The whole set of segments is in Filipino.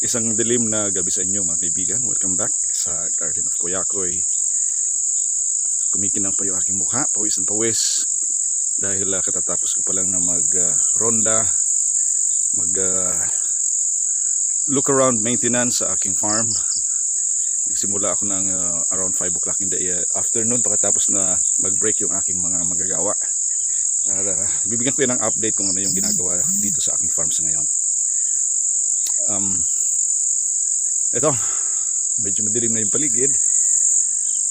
Isang dilim na gabi sa inyo mga kaibigan. Welcome back sa Garden of Kuyakoy. Kumikinang pa yung aking mukha, pawis ng pawis. Dahil ah, katatapos ko pa lang na mag-ronda, mag ah, look around maintenance sa aking farm. Nagsimula ako ng ah, around 5 o'clock in the ah, afternoon pagkatapos na mag-break yung aking mga magagawa. At, ah, bibigyan ko yan ng update kung ano yung ginagawa dito sa aking farm sa ngayon. Um, ito, medyo madilim na yung paligid.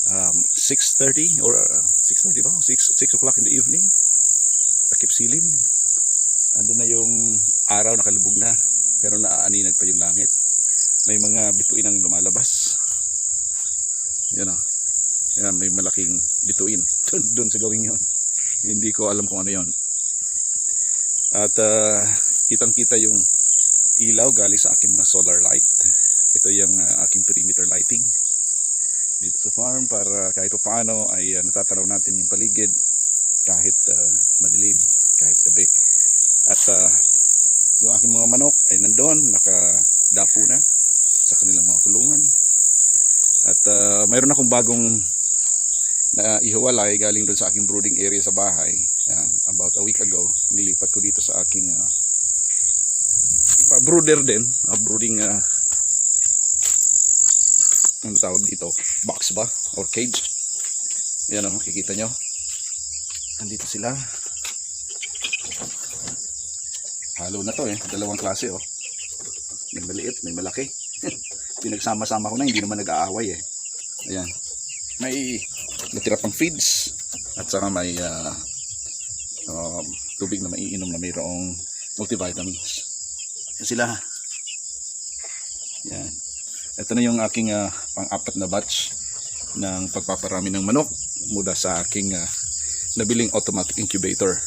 Um, 6.30 or uh, 6.30 ba? 6, 6 o'clock in the evening. Takip silim. Ando na yung araw nakalubog na pero naaaninag pa yung langit. May mga bituin ang lumalabas. Yan o. Yan, may malaking bituin doon, doon sa gawing yon. Hindi ko alam kung ano yon. At uh, kitang-kita yung ilaw galing sa aking mga solar light. Ito yung uh, aking perimeter lighting dito sa farm para kahit pa paano ay uh, natatanaw natin yung paligid kahit uh, madilim, kahit gabi. At uh, yung aking mga manok ay nandoon, nakadapo na sa kanilang mga kulungan. At uh, mayroon akong bagong na ihiwalay galing doon sa aking brooding area sa bahay. Yan, about a week ago, nilipat ko dito sa aking uh, brooder din, uh, brooding uh, ano tawag dito, box ba? Or cage. Yan o, makikita nyo. Nandito sila. Halo na to eh. Dalawang klase oh. May maliit, may malaki. Pinagsama-sama ko na, hindi naman nag-aaway eh. Ayan. May natira pang feeds. At saka may ah, um, tubig na maiinom na mayroong multivitamins. Sila. Yan. Ito na yung aking ah, pang-apat na batch ng pagpaparami ng manok mula sa aking ah, nabiling automatic incubator.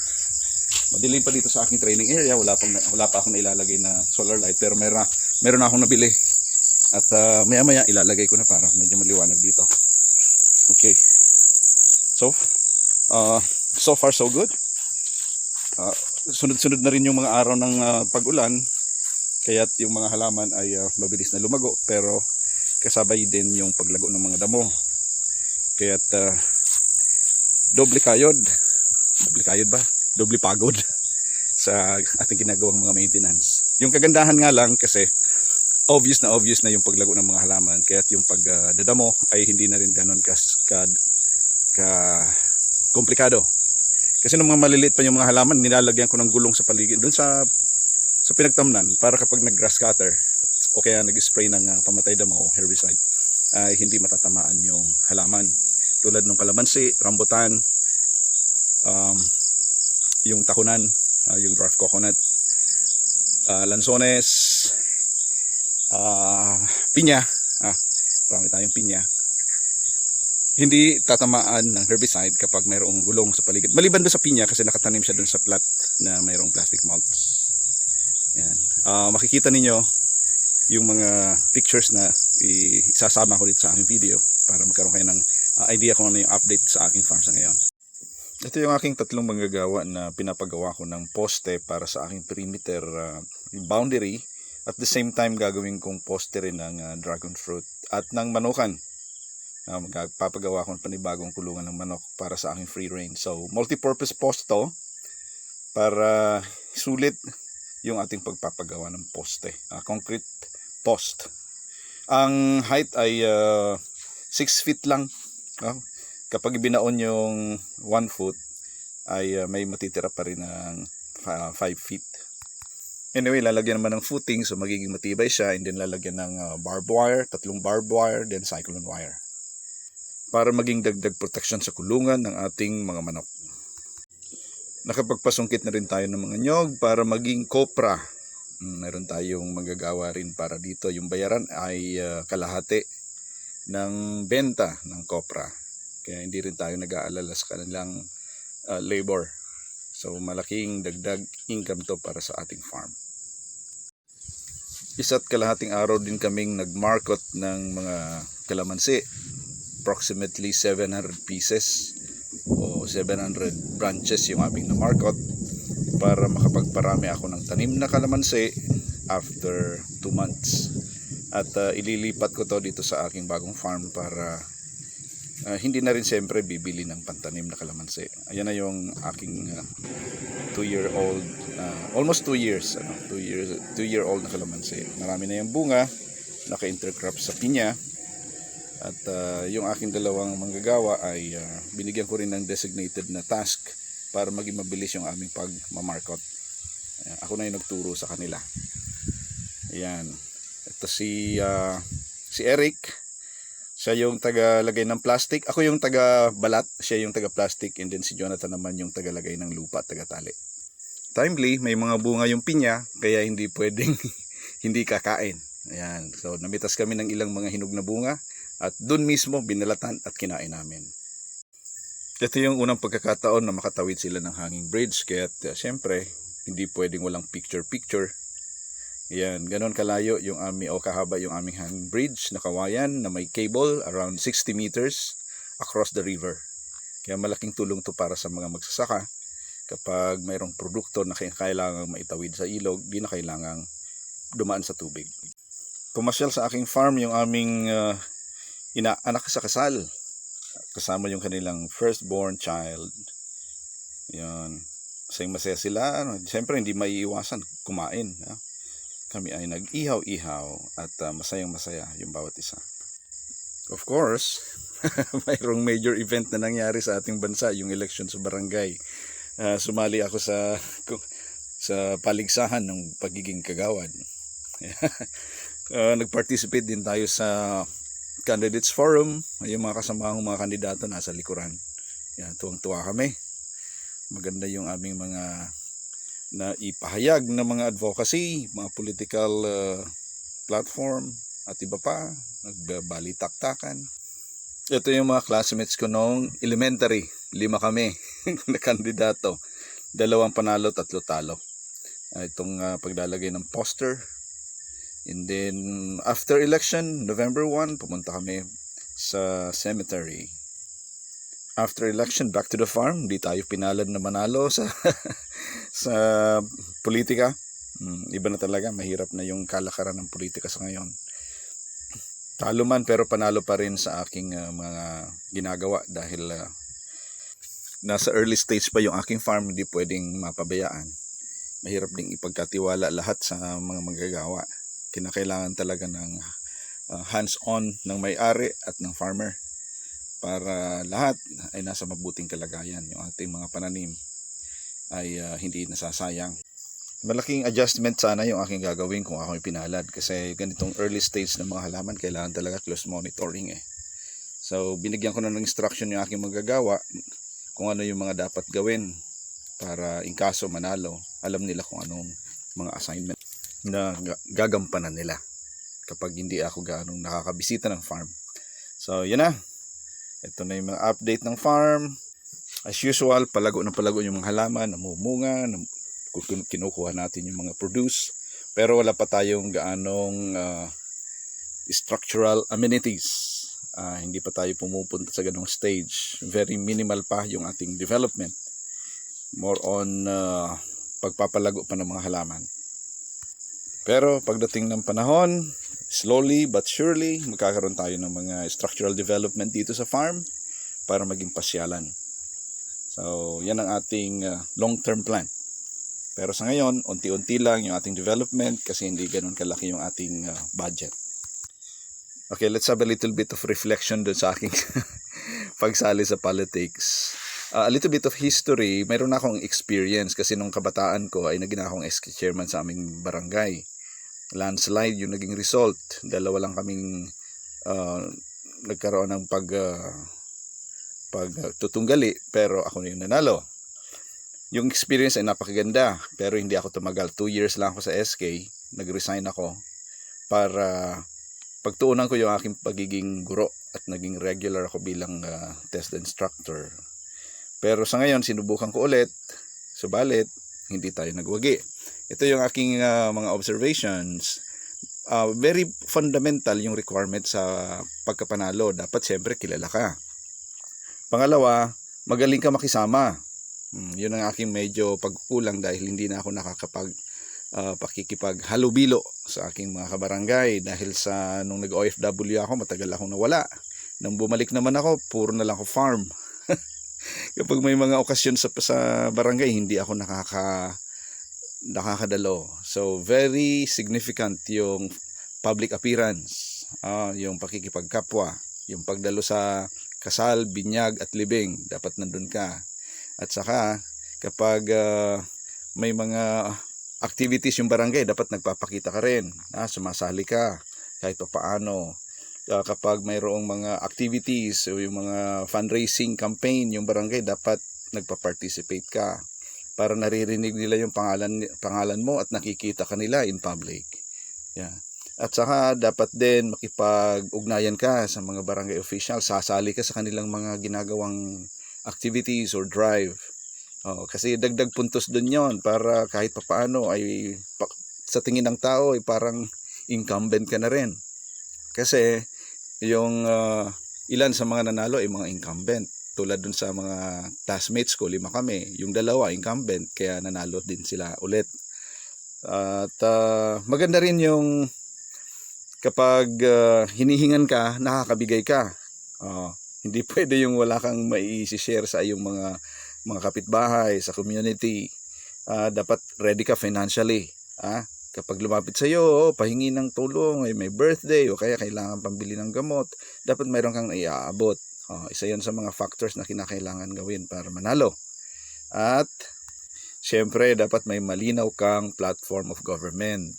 Madilim pa dito sa aking training area, wala pang wala pa akong ilalagay na solar light pero meron meron na akong nabili. At ah, maya-maya ilalagay ko na para medyo maliwanag dito. Okay. So, uh, so far so good. Sunod-sunod na rin yung mga araw ng ah, pag-ulan kaya't yung mga halaman ay ah, mabilis na lumago pero kasabay din yung paglago ng mga damo. Kaya't ah, doble kayod. Doble kayod ba? doble pagod sa ating ginagawang mga maintenance. Yung kagandahan nga lang kasi obvious na obvious na yung paglago ng mga halaman. Kaya't yung pagdadamo ay hindi na rin ganon kas, ka, ka komplikado. Kasi nung mga maliliit pa yung mga halaman nilalagyan ko ng gulong sa paligid doon sa sa pinagtamnan para kapag nag-grass cutter o kaya nag-spray ng ah, pamatay damo herbicide ay hindi matatamaan yung halaman tulad ng kalamansi, rambutan um, yung takunan ah, yung dwarf coconut ah, lansones ah, pinya ah, marami tayong pinya hindi tatamaan ng herbicide kapag mayroong gulong sa paligid. Maliban doon sa pinya kasi nakatanim siya doon sa plat na mayroong plastic mulch. Ah, makikita ninyo yung mga pictures na isasama ko dito sa aking video para magkaroon kayo ng ah, idea kung ano yung update sa aking farm sa ngayon. Ito yung aking tatlong manggagawa na pinapagawa ko ng poste para sa aking perimeter ah, boundary at the same time gagawin kong poste rin ng ah, dragon fruit at ng manukan. Uh, magpapagawa ko ng panibagong kulungan ng manok para sa aking free range. So, multi-purpose post to para sulit yung ating pagpapagawa ng poste. ah, concrete post. Ang height ay 6 feet lang. ah. kapag binaon yung 1 foot ay ah, may matitira pa rin ng 5 feet. Anyway, lalagyan naman ng footing so magiging matibay siya and then lalagyan ng ah, barbed wire, tatlong barbed wire, then cyclone wire para maging dagdag protection sa kulungan ng ating mga manok. Nakapagpasungkit na rin tayo ng mga nyog para maging kopra. Mm, Meron tayong magagawa rin para dito. Yung bayaran ay ah, kalahati ng benta ng kopra. Kaya hindi rin tayo nag-aalala sa kanilang ah, labor. So malaking dagdag income to para sa ating farm. Isa't kalahating araw din kaming nagmarkot ng mga kalamansi approximately 700 pieces o 700 branches yung aming na market para makapagparami ako ng tanim na kalamansi after 2 months. At uh, ililipat ko to dito sa aking bagong farm para uh, hindi na rin siyempre bibili ng pantanim na kalamansi. Ayan na yung aking 2 year old, uh, almost 2 years, ano, 2 years, 2 year old na kalamansi. Marami na yung bunga, naka-intercrop sa pinya. At uh, yung aking dalawang manggagawa ay uh, binigyan ko rin ng designated na task para maging mabilis yung aming pag-markot. Ayan, ako na yung nagturo sa kanila. Ayan. Ito si uh, si Eric. Siya yung taga-lagay ng plastic. Ako yung taga-balat. Siya yung taga-plastic. And then si Jonathan naman yung taga-lagay ng lupa, taga-tali. Timely, may mga bunga yung pinya, kaya hindi pwedeng hindi kakain. Ayan. So, namitas kami ng ilang mga hinog na bunga. At dun mismo, binalatan at kinain namin. Ito yung unang pagkakataon na makatawid sila ng hanging bridge. Kaya uh, siyempre, hindi pwedeng walang picture-picture. Yan, ganon kalayo yung aming o kahaba yung aming hanging bridge na kawayan na may cable around 60 meters across the river. Kaya malaking tulong to para sa mga magsasaka kapag mayroong produkto na kailangang maitawid sa ilog, di na kailangang dumaan sa tubig. Pumasyal sa aking farm yung aming uh, inaanak sa kasal. Kasama yung kanilang firstborn child. Yan. Masayang masaya sila. Ano, Siyempre, hindi maiiwasan kumain. Ha? Kami ay nag-ihaw-ihaw at uh, masayang masaya yung bawat isa. Of course, mayroong major event na nangyari sa ating bansa, yung election sa barangay. Uh, sumali ako sa sa paligsahan ng pagiging kagawad. uh, nag-participate din tayo sa candidates forum. Yung mga kasamahang mga kandidato nasa likuran. Yan tuwang-tuwa kami. Maganda yung aming mga na ipahayag ng mga advocacy mga political uh, platform at iba pa nagbabalitaktakan. Ito yung mga classmates ko noong elementary. Lima kami na kandidato. Dalawang panalo tatlo talo. Uh, itong uh, paglalagay ng poster And then, after election, November 1, pumunta kami sa cemetery. After election, back to the farm. Hindi tayo pinalad na manalo sa, sa politika. Hmm, iba na talaga, mahirap na yung kalakaran ng politika sa ngayon. Talo man pero panalo pa rin sa aking uh, mga ginagawa dahil uh, nasa early stage pa yung aking farm, hindi pwedeng mapabayaan. Mahirap ding ipagkatiwala lahat sa mga manggagawa kinakailangan talaga ng uh, hands-on ng may-ari at ng farmer para lahat ay nasa mabuting kalagayan. Yung ating mga pananim ay uh, hindi nasasayang. Malaking adjustment sana yung aking gagawin kung ako pinalad kasi ganitong early stage ng mga halaman kailangan talaga close monitoring eh. So binigyan ko na ng instruction yung aking magagawa kung ano yung mga dapat gawin para in kaso manalo alam nila kung anong mga assignment na gagampanan nila kapag hindi ako ganong nakakabisita ng farm. So, yun na. Ito na yung mga update ng farm. As usual, palago na palago yung mga halaman, namumunga, nam kinukuha natin yung mga produce. Pero wala pa tayong gaanong uh, structural amenities. Uh, hindi pa tayo pumupunta sa ganong stage. Very minimal pa yung ating development. More on uh, pagpapalago pa ng mga halaman. Pero pagdating ng panahon, slowly but surely, magkakaroon tayo ng mga structural development dito sa farm para maging pasyalan. So, yan ang ating uh, long-term plan. Pero sa ngayon, unti-unti lang yung ating development kasi hindi ganun kalaki yung ating uh, budget. Okay, let's have a little bit of reflection dun sa aking pagsali sa politics. Uh, a little bit of history, mayroon akong experience kasi nung kabataan ko ay naging akong SK chairman sa aming barangay landslide yung naging result. Dalawa lang kaming uh, nagkaroon ng pag uh, pagtutunggali pero ako na yung nanalo. Yung experience ay napakaganda pero hindi ako tumagal. Two years lang ako sa SK. Nag-resign ako para pagtuunan ko yung aking pagiging guro at naging regular ako bilang uh, test instructor. Pero sa ngayon, sinubukan ko ulit. Subalit, hindi tayo nagwagi. Ito yung aking uh, mga observations. Uh, very fundamental yung requirement sa pagkapanalo. Dapat siyempre kilala ka. Pangalawa, magaling ka makisama. Hmm, yun ang aking medyo pagkukulang dahil hindi na ako nakakapag uh, pakikipaghalubilo sa aking mga kabarangay dahil sa nung nag-OFW ako matagal akong nawala nang bumalik naman ako puro na lang ako farm kapag may mga okasyon sa, sa barangay hindi ako nakaka nakakadalo so very significant yung public appearance ah, yung pakikipagkapwa yung pagdalo sa kasal, binyag at libing dapat nandun ka at saka kapag ah, may mga activities yung barangay, dapat nagpapakita ka rin. Ah, sumasali ka kahit pa paano. Ah, kapag mayroong mga activities yung mga fundraising campaign yung barangay, dapat nagpa-participate ka para naririnig nila yung pangalan pangalan mo at nakikita kanila in public. Yeah. At saka dapat din makipag-ugnayan ka sa mga barangay officials, sasali ka sa kanilang mga ginagawang activities or drive. Oh, kasi dagdag puntos doon 'yon para kahit papaano ay pa, sa tingin ng tao ay parang incumbent ka na rin. Kasi yung ah, ilan sa mga nanalo ay mga incumbent. Tulad dun sa mga classmates ko, lima kami. Yung dalawa incumbent kaya nanalo din sila ulit. At ah, maganda rin yung kapag ah, hinihingan ka, nakakabigay ka. Oh, hindi pwede yung wala kang mai-share sa iyong mga mga kapitbahay, sa community, ah, dapat ready ka financially. Ah, kapag lumapit sa iyo, pahingi ng tulong, ay may birthday o kaya kailangan pambili ng gamot, dapat mayroon kang iaabot. Oh, isa 'yon sa mga factors na kinakailangan gawin para manalo. At syempre dapat may malinaw kang platform of government.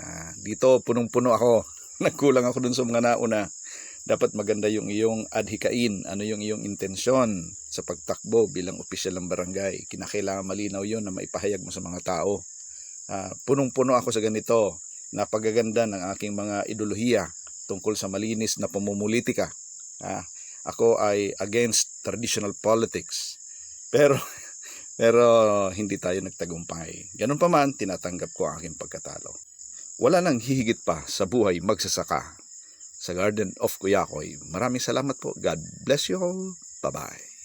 Ah, dito punong-puno ako. Nagkulang ako dun sa mga nauna dapat maganda yung iyong adhikain, ano yung iyong intensyon sa pagtakbo bilang opisyal ng barangay. Kinakailangan malinaw yon na maipahayag mo sa mga tao. Ah, punong-puno ako sa ganito, napagaganda ng aking mga ideolohiya tungkol sa malinis na pamumulitika. Ah, ako ay against traditional politics. Pero pero hindi tayo nagtagumpay. Ganun pa man, tinatanggap ko ang aking pagkatalo. Wala nang hihigit pa sa buhay magsasaka sa Garden of Kuyakoy. Maraming salamat po. God bless you all. Bye-bye.